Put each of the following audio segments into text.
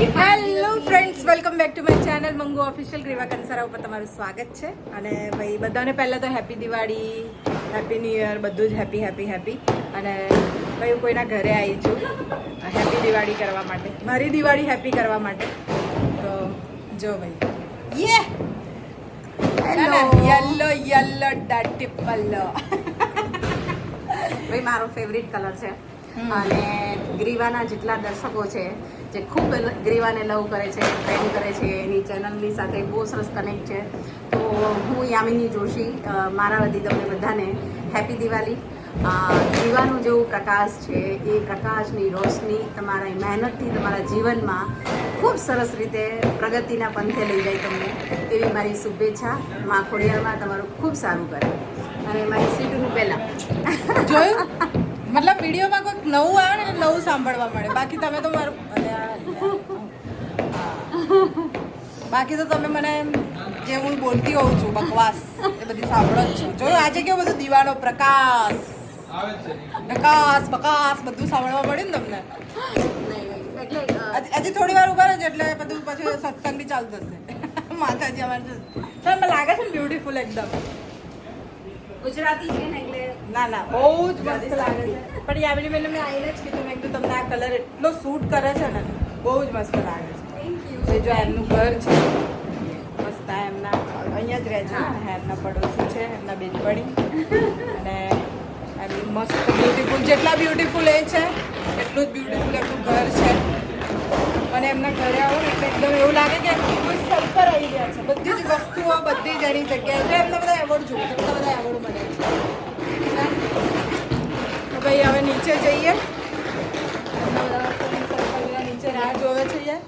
Hello friends welcome back to my channel Mangu official Griva Kansara ઉપર તમારું સ્વાગત છે. અને ભાઈ બધાને પહેલાં તો happy Diwali happy new year બધું જ હેપી હેપી હેપી અને ભાઈ હું કોઈના ઘરે આવી છું હેપી દિવાળી કરવા માટે. મારી દિવાળી હેપી કરવા માટે. તો જો ભાઈ. યે હેલો યલો યલો ડાટી પલ્લો. ભાઈ મારો ફેવરિટ કલર છે. અને ગ્રીવાના જેટલા દર્શકો છે જે ખૂબ ગ્રીવાને લવ કરે છે પ્રેમ કરે છે એની ચેનલની સાથે બહુ સરસ કનેક્ટ છે. તો હું યામિની જોશી મારા વતી તમને બધાને હેપી દિવાળી. ગ્રીવાનું જેવું પ્રકાશ છે એ પ્રકાશની રોશની તમારા મહેનતથી તમારા જીવનમાં ખૂબ સરસ રીતે પ્રગતિના પંથે લઈ જાય તમને. એવી મારી શુભેચ્છા. મા ખોડિયારમાં તમારું ખૂબ સારું કરે. અને મારી સીટનું પહેલાં જોયું? મતલબ વિડીયોમાં કોઈક નવું આવે ને નવું સાંભળવા મળે. બાકી તમે તો મારું અરે આ, હા. બાકી તો તમે મને જે હું બોલતી હોઉં છું બકવાસ એ બધી સાંભળો જ છો. જોયું? આજે કેવું બધું દીવાનો પ્રકાશ. પ્રકાશ બકાશ બધું સાંભળવા મળ્યું ને તમને? હજી- થોડી વાર ઊભા રહેજો એટલે બધું પછી સત્સંગ બી ચાલુ થશે. માતાજી અમારે ચાલ મને લાગે છે ને બ્યુટીફુલ એકદમ. ગુજરાતી છે ને ના ના બહુ જ મસ્ત લાગે છે. પણ યામિની બેન મેં આવીને જ કીધું મેં કીધું તમને આ કલર એટલો સૂટ કરે છે ને બહુ જ મસ્ત લાગે છે. જો એમનું ઘર છે મસ્ત એમના અહીંયા જ રહે છે એમના પડોશી છે એમના બેનપણી. અને એમની મસ્ત બ્યુટીફુલ જેટલા બ્યુટીફુલ એ છે એટલું જ બ્યુટીફુલ એમનું ઘર છે. અને એમના ઘરે આવો ને એટલે એકદમ એવું લાગે કે કોઈ સ્થળ પર આવી ગયા છે. બધી જ વસ્તુઓ બધી જ એની જગ્યાએ. એમને બધા એવોર્ડ જોઈએ બધા એવોર્ડ મળે છે. તો ભાઈ હવે નીચે જઈએ. એમના બધા friend circle બધા નીચે રાહ જોવે છે યાર.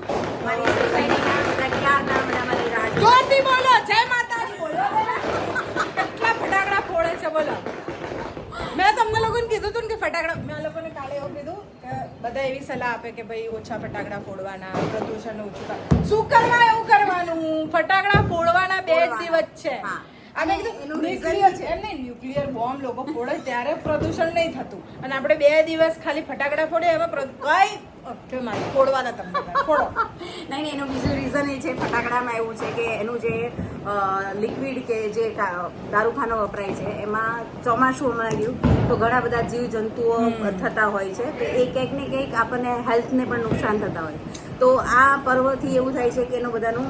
મારી સોસાયટીના પ્રખ્યાત નામના મારી રાજ જોરથી બોલો જય માતાજી. બોલો કેટલા ફટાકડા ફોડે છે બોલો. મેં તમને લોકોને કીધું હતું કે ફટાકડા મેં લોકોને કાલે એવું કીધું કે બધા એવી સલાહ આપે કે ભાઈ ઓછા ફટાકડા ફોડવાના પ્રદૂષણ ઓછું શું કરવા એવું કરવાનું? ફટાકડા ફોડવાના બે જ દિવસ છે. અને ન્યુક્લિયર છે. એમ નહીં ન્યુક્લિયર બોમ્બ લોકો ફોડે ત્યારે પ્રદૂષણ નહીં થતું અને આપણે બે દિવસ ખાલી ફટાકડા ફોડે એમાં કઈ ફોડવાના તમને ફોડો નહીં નહીં એનું બીજું રીઝન એ છે ફટાકડામાં એવું છે કે એનું જે લિક્વિડ કે જે દારૂખાનો વપરાય છે એમાં ચોમાસું હમણાં ગયું તો ઘણા બધા જીવ જંતુઓ થતા હોય છે તો એ કંઈક ને કંઈક આપણને હેલ્થને પણ નુકસાન થતા હોય. તો આ પર્વથી એવું થાય છે કે એનું બધાનું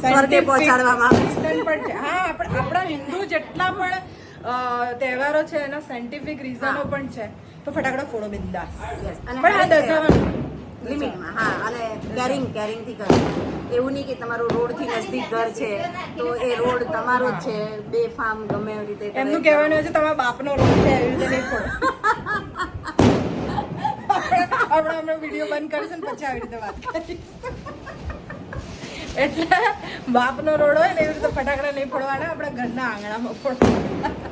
સ્વર્ગે પહોંચાડવામાં આવે છે. હા આપણા હિન્દુ જેટલા પણ તહેવારો છે એના સાયન્ટિફિક રીઝનો પણ છે. તો ફટાકડા ફોડો બિંદાસ. પણ આ દજાવાનું લિમિટમાં હા અને કેરિંગ કેરિંગથી કરવું એવું નહીં કે તમારું રોડથી નજીક ઘર છે તો એ રોડ તમારો જ છે બે ફાર્મ ગમે એવી રીતે એમનું કહેવાનું છે તમારા બાપનો રોડ છે એવી રીતે નહીં આપણે આપણે હમણાં વીડિયો બંધ કરીશું ને પછી આવી રીતે વાત કરીશું. એટલે બાપનો રોડ હોય ને એવી રીતે ફટાકડા નહીં ફોડવાના આપણા ઘરના આંગણામાં ફોડવાના.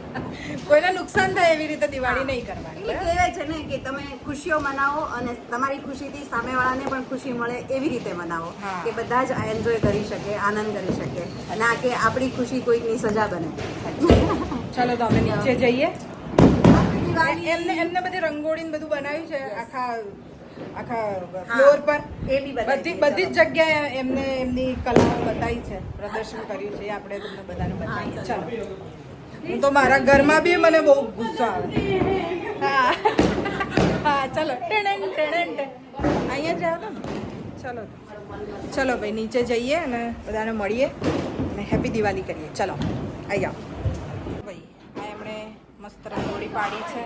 કોઈને નુકસાન થાય એવી રીતે દિવાળી નહીં કરવાની. એટલે કહેવાય છે ને કે તમે ખુશીઓ મનાવો અને તમારી ખુશીથી સામેવાળાને પણ ખુશી મળે એવી રીતે મનાવો કે બધા જ એન્જોય કરી શકે આનંદ કરી શકે ના કે આપણી ખુશી કોઈકની સજા બને. ચાલો તો અમે નીચે જઈએ. એમને એમને બધી રંગોળીને બધું બનાવ્યું છે આખા આખા ફ્લોર પર. એ બી બધી બધી જ જગ્યાએ એમને એમની કલાઓ બતાવી છે પ્રદર્શન કર્યું છે આપણે તમને બધાને બતાવીએ. ચાલો. હું તો મારા ઘરમાં બી મને બહુ ગુસ્સો આવે. હા. હા, ચલો. અહીંયા જ આવ્યો ચલો. ચલો ભાઈ, નીચે જઈએ અને બધાને મળીએ અને હેપી દિવાળી કરીએ. ચલો આવી જાઓ. ભાઈ, આ એમણે મસ્ત રંગોળી પાડી છે.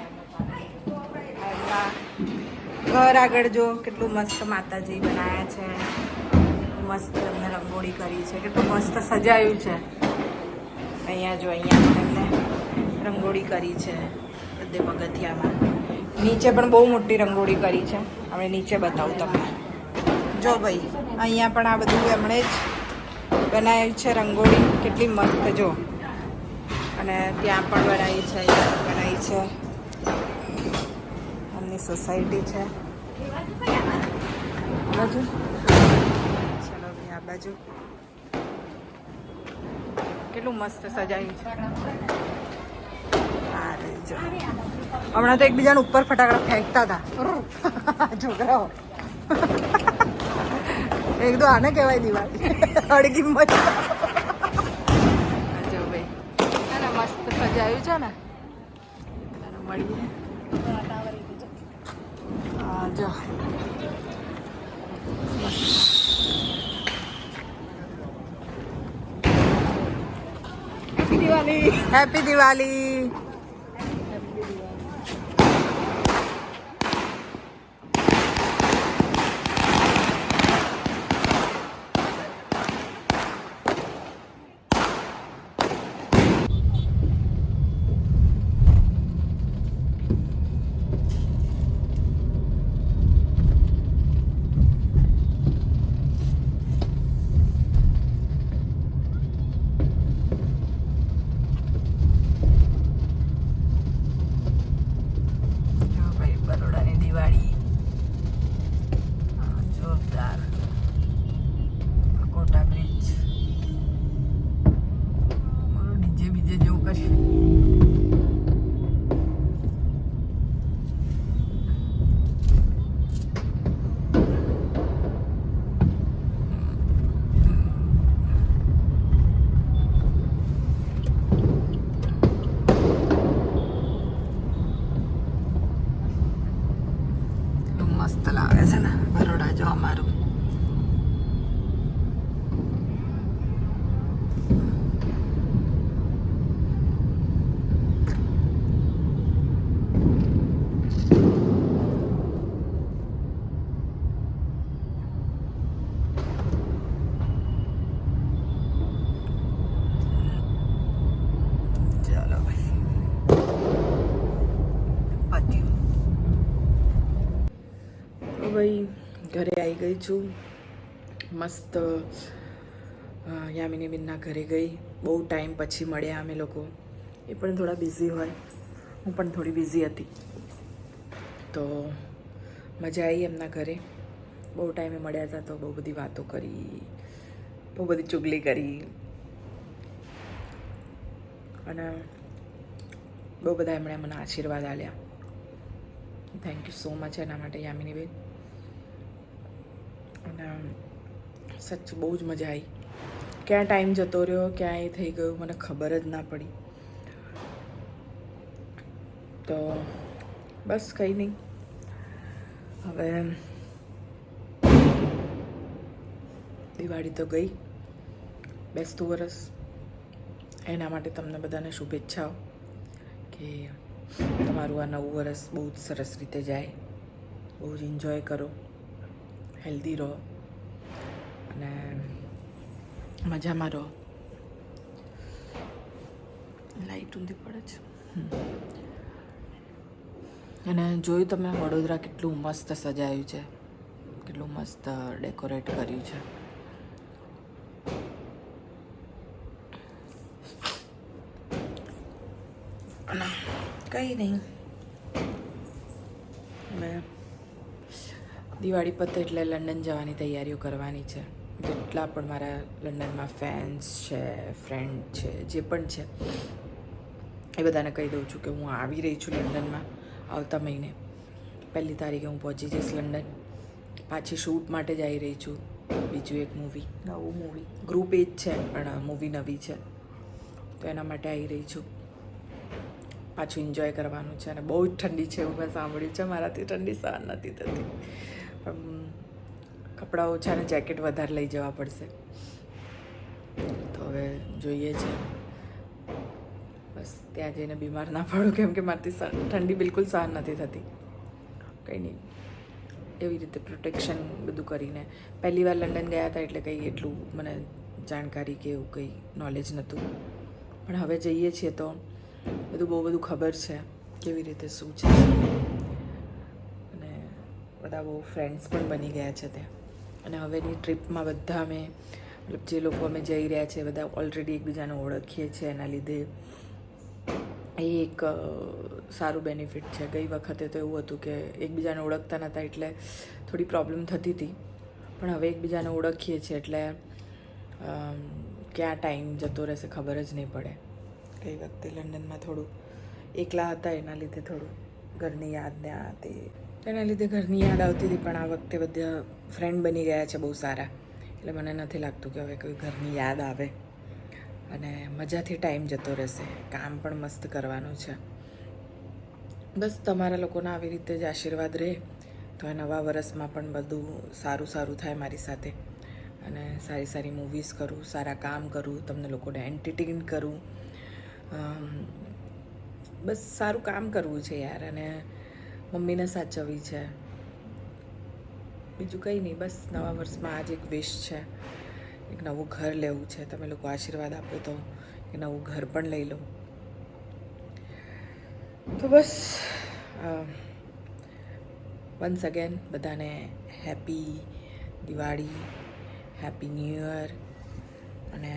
ઘર આગળ જો કેટલું મસ્ત માતાજી બનાવ્યા છે. મસ્ત એમને રંગોળી કરી છે. કેટલું મસ્ત સજાયું છે. અહીંયા જો અહીંયા એમને રંગોળી કરી છે, બધે પગથિયામાં નીચે પણ બહુ મોટી રંગોળી કરી છે. હવે નીચે બતાવું તમને. જો ભાઈ, અહીંયા પણ આ બધું એમણે જ બનાવ્યું છે રંગોળી. કેટલી મસ્ત, જો. અને ત્યાં પણ બનાવી છે, અહીંયા બનાવી છે. એમની સોસાયટી છે. બાજુ. ચલો ભાઈ, આ બાજુ. કેટલું મસ્ત સજાયું છે. હમણાં તો એકબીજાને ઉપર ફટાકડા ફેંકતા હતા. છોકરાઓ. એક તો આને કહેવાય દિવાળી. અડગી મજા જો ભાઈ. મસ્ત સજાયું છે ને. મળીએ હા જો હેપી દિવાળી હેપી દિવાળી જો ભાઈ બરોડાની દિવાળી હા, જોરદાર કોટા બ્રિજ મારું ડીજે બીજે જેવું કર્યું કેવું મસ્ત લાગે છે ને બરોડા જો અમારું ચાલો ભાઈ પત્યું તો ભાઈ ઘરે આવી ગઈ છું. મસ્ત યામિની બેનના ઘરે ગઈ. બહુ ટાઈમ પછી મળ્યા અમે લોકો. એ પણ થોડા બિઝી હોય. હું પણ થોડી બિઝી હતી. તો મજા આવી એમના ઘરે. બહુ ટાઈમે મળ્યા હતા તો બહુ બધી વાતો કરી. બહુ બધી ચુગલી કરી. અને બહુ બધા એમણે મને આશીર્વાદ આપ્યા. થેન્ક યુ સો મચ એના માટે, યામિની બેન. અને સચ બહુ જ મજા આવી ક્યાં ટાઈમ જતો રહ્યો, ક્યાં એ થઈ ગયું, મને ખબર જ ના પડી. તો બસ કંઈ નહીં. હવે દિવાળી તો ગઈ, બેસતું વરસ. એના માટે તમને બધાને શુભેચ્છાઓ કે તમારું આ નવું વરસ બહુ જ સરસ રીતે જાય. બહુ જ એન્જોય કરો. હેલ્ધી રહો અને મજામાં રહો લાઈટ ઊંધી પડે છે. અને જોયું તમે વડોદરા કેટલું મસ્ત સજાયું છે. કેટલું મસ્ત ડેકોરેટ કર્યું છે. કંઈ નહીં. મેં દિવાળી પતે એટલે લંડન જવાની તૈયારીઓ કરવાની છે. જેટલા પણ મારા લંડનમાં ફેન્સ છે ફ્રેન્ડ છે, જે પણ છે, એ બધાને કહી દઉં છું કે હું આવી રહી છું લંડનમાં આવતા મહિને. પહેલી તારીખે હું પહોંચી જઈશ લંડન. પાછી શૂટ માટે જ આવી રહી છું. બીજું એક મૂવી નવું મૂવી ગ્રુપ એ જ છે, પણ મૂવી નવી છે. તો એના માટે આવી રહી છું. પાછું એન્જોય કરવાનું છે અને બહુ જ ઠંડી છે એવું મેં સાંભળ્યું છે. મારાથી ઠંડી સહન નથી થતી. કપડાં ઓછા અને જેકેટ વધારે લઈ જવા પડશે. તો હવે જોઈએ છે. બસ, ત્યાં જઈને બીમાર ના પડું, કેમ કે મારાથી ઠંડી બિલકુલ સહન નથી થતી. કંઈ નહીં. એવી રીતે પ્રોટેક્શન બધું કરીને. પહેલી વાર લંડન ગયા હતા એટલે કંઈ એટલું મને જાણકારી કે એવું કંઈ નોલેજ નહોતું. પણ હવે જઈએ છીએ તો બધું બહુ બધું ખબર છે કેવી રીતે શું છે. બધા બહુ ફ્રેન્ડ્સ પણ બની ગયા છે ત્યાં. અને હવેની ટ્રીપમાં બધા અમે, મતલબ જે લોકો અમે જઈ રહ્યા છે બધા ઓલરેડી એકબીજાને ઓળખીએ છીએ એના લીધે એ એક સારું બેનિફિટ છે. ગઈ વખતે તો એવું હતું કે એકબીજાને ઓળખતા નહોતા એટલે થોડી પ્રોબ્લેમ થતી હતી. પણ હવે એકબીજાને ઓળખીએ છીએ એટલે ક્યાં ટાઈમ જતો રહેશે ખબર જ નહીં પડે. ગઈ વખતે લંડનમાં થોડું એકલા હતા એના લીધે થોડું ઘરની યાદ ને આ તે એના લીધે ઘરની યાદ આવતી હતી, પણ આ વખતે બધા ફ્રેન્ડ બની ગયા છે બહુ સારા. એટલે મને નથી લાગતું કે હવે કોઈ ઘરની યાદ આવે. અને મજાથી ટાઈમ જતો રહેશે. કામ પણ મસ્ત કરવાનું છે. બસ તમારા લોકોના આવી રીતે જ આશીર્વાદ રહે, તો એ નવા વર્ષમાં પણ બધું સારું સારું થાય મારી સાથે. અને સારી સારી મૂવીઝ કરું, સારા કામ કરું, તમને લોકોને એન્ટરટેન કરું. બસ સારું કામ કરવું છે યાર. અને મમ્મીને સાચવવી છે. બીજું કંઈ નહીં, બસ નવા વર્ષમાં આજ એક વિશ છે. એક નવું ઘર લેવું છે. તમે લોકો આશીર્વાદ આપો તો કે નવું ઘર પણ લઈ લો. તો બસ વન્સ અગેન બધાને happy Diwali happy new year અને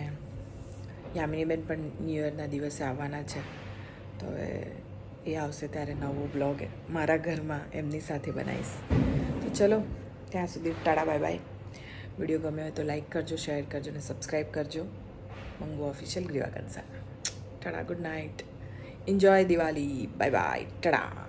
યામિનીબેન પણ ન્યૂ યરના દિવસે આવવાના છે. તો હવે એ આવશે ત્યારે નવો બ્લોગ મારા ઘરમાં એમની સાથે બનાવીશ. તો ચલો, ત્યાં સુધી ટાળા બાય બાય. વીડિયો ગમ્યો હોય તો લાઈક કરજો શેર કરજો અને સબસ્ક્રાઈબ કરજો. Mangu official Griva Kansana ટાળા good night enjoy Diwali. Bye bye tata